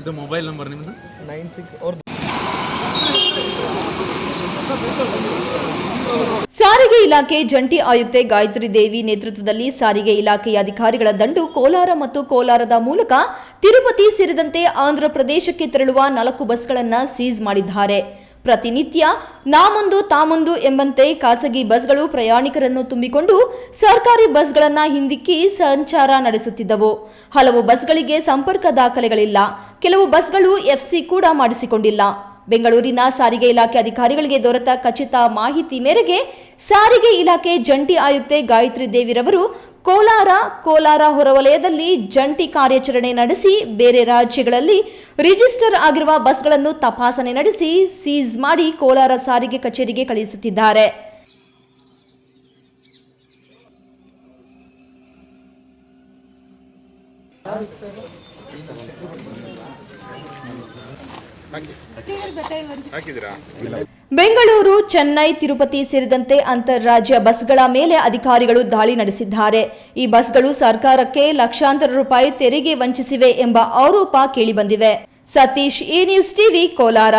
ಇದು mobile number ನಿಮ್ಮದು nine six ಅವ್ರದ್ದು ಸಾರಿಗೆ ಇಲಾಖೆ ಜಂಟಿ ಆಯುಕ್ತೆ ಗಾಯತ್ರಿ ದೇವಿ ನೇತೃತ್ವದಲ್ಲಿ ಸಾರಿಗೆ ಇಲಾಖೆಯ ಅಧಿಕಾರಿಗಳ ದಂಡು ಕೋಲಾರ ಮತ್ತು ಕೋಲಾರದ ಮೂಲಕ ತಿರುಪತಿ ಸೇರಿದಂತೆ ಆಂಧ್ರ ಪ್ರದೇಶಕ್ಕೆ ತೆರಳುವ ನಾಲ್ಕು ಬಸ್ಗಳನ್ನು ಸೀಸ್ ಮಾಡಿದ್ದಾರೆ. ಪ್ರತಿನಿತ್ಯ ನಾಮೊಂದು ತಾಮೊಂದು ಎಂಬಂತೆ ಖಾಸಗಿ ಬಸ್ಗಳು ಪ್ರಯಾಣಿಕರನ್ನು ತುಂಬಿಕೊಂಡು ಸರ್ಕಾರಿ ಬಸ್ಗಳನ್ನು ಹಿಂದಿಕ್ಕಿ ಸಂಚಾರ ನಡೆಸುತ್ತಿದ್ದವು. ಹಲವು ಬಸ್ಗಳಿಗೆ ಸಂಪರ್ಕ ದಾಖಲೆಗಳಿಲ್ಲ. ಕೆಲವು ಬಸ್ಗಳು ಎಫ್ಸಿ ಕೂಡ ಮಾಡಿಸಿಕೊಂಡಿಲ್ಲ. ಬೆಂಗಳೂರಿನ ಸಾರಿಗೆ ಇಲಾಖೆ ಅಧಿಕಾರಿಗಳಿಗೆ ದೊರೆತ ಖಚಿತ ಮಾಹಿತಿ ಮೇರೆಗೆ ಸಾರಿಗೆ ಇಲಾಖೆ ಜಂಟಿ ಆಯುಕ್ತೆ ಗಾಯತ್ರಿ ದೇವಿರವರು ಕೋಲಾರ ಕೋಲಾರ ಹೊರವಲಯದಲ್ಲಿ ಜಂಟಿ ಕಾರ್ಯಾಚರಣೆ ನಡೆಸಿ ಬೇರೆ ರಾಜ್ಯಗಳಲ್ಲಿ ರಿಜಿಸ್ಟರ್ ಆಗಿರುವ ಬಸ್ಗಳನ್ನು ತಪಾಸಣೆ ನಡೆಸಿ ಸೀಸ್ ಮಾಡಿ ಕೋಲಾರ ಸಾರಿಗೆ ಕಚೇರಿಗೆ ಕಳುಹಿಸುತ್ತಿದ್ದಾರೆ ಬೆಂಗಳೂರು, ಚೆನ್ನೈ, ತಿರುಪತಿ ಸೇರಿದಂತೆ ಅಂತಾರಾಜ್ಯ ಬಸ್ಗಳ ಮೇಲೆ ಅಧಿಕಾರಿಗಳು ದಾಳಿ ನಡೆಸಿದ್ದಾರೆ. ಈ ಬಸ್ಗಳು ಸರ್ಕಾರಕ್ಕೆ ಲಕ್ಷಾಂತರ ರೂಪಾಯಿ ತೆರಿಗೆ ವಂಚಿಸಿವೆ ಎಂಬ ಆರೋಪ ಕೇಳಿಬಂದಿವೆ ಸತೀಶ್, ಈ ನ್ಯೂಸ್ ಟಿವಿ, ಕೋಲಾರ.